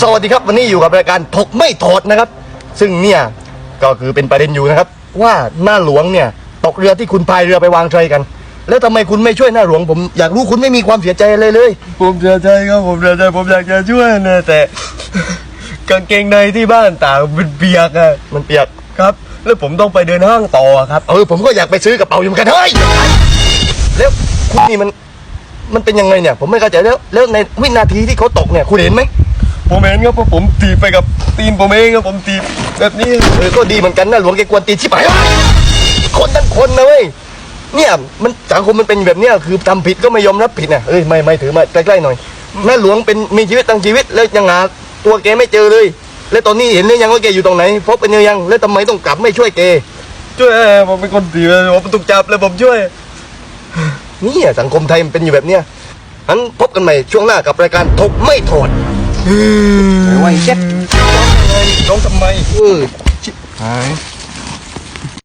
สวัสดีครับวันนี้อยู่กับรายการถกไม่ถอดนะครับ ซึ่งเนี่ยก็คือเป็นประเด็นอยู่นะครับ ว่าหน้าหลวงเนี่ยตกเรือที่คุณพายเรือไปวางใจกัน แล้วทำไมคุณไม่ช่วยหน้าหลวงผมอยากรู้คุณไม่มีความเสียใจเลยเลย ผมเสียใจครับผมเสียใจผมอยากจะช่วยนะแต่ กางเกงในที่บ้านตากมันเปียกอะมันเปียกครับ แล้วผมต้องไปเดินห้างต่อครับ เออผมก็อยากไปซื้อกระเป๋าอยู่เหมือนกันเฮ้ยแล้วคุณนี่มันมันเป็นยังไงเนี่ย ผมไม่เข้าใจแล้วแล้วในวินาทีที่เขาตกเนี่ยคุณเห็นไหม ผมเห็นครับเพราะผมตีบไปกับตีนผมเองครับผมตีบแบบนี้เออก็ดีเหมือนกันนะหลวงแกกวนตีนชิบหายคนทั้งคนนะเว้ยเนี่ยมันสังคมมันเป็นแบบเนี้ยคือทำผิดก็ไม่ยอมรับผิดนะเอ้ยไม่ไม่ถือมาใกล้ๆหน่อยแม่หลวงเป็นมีชีวิตตั้งชีวิตแล้วยังหาตัวแกไม่เจอเลย แล้วตอนนี้เห็นหรือยังว่าแกอยู่ตรงไหนพบเป็นหรือยังแล้วทำไมต้องกลับไม่ช่วยแกช่วยผมเป็นคนตีบผมถูกจับเลยผมช่วยเนี่ยสังคมไทยมันเป็นอยู่แบบเนี้ยงั้นพบกันใหม่ช่วงหน้ากับรายการถกไม่ถอด ไว้เจ็ดร้องทำไมเออชิบหาย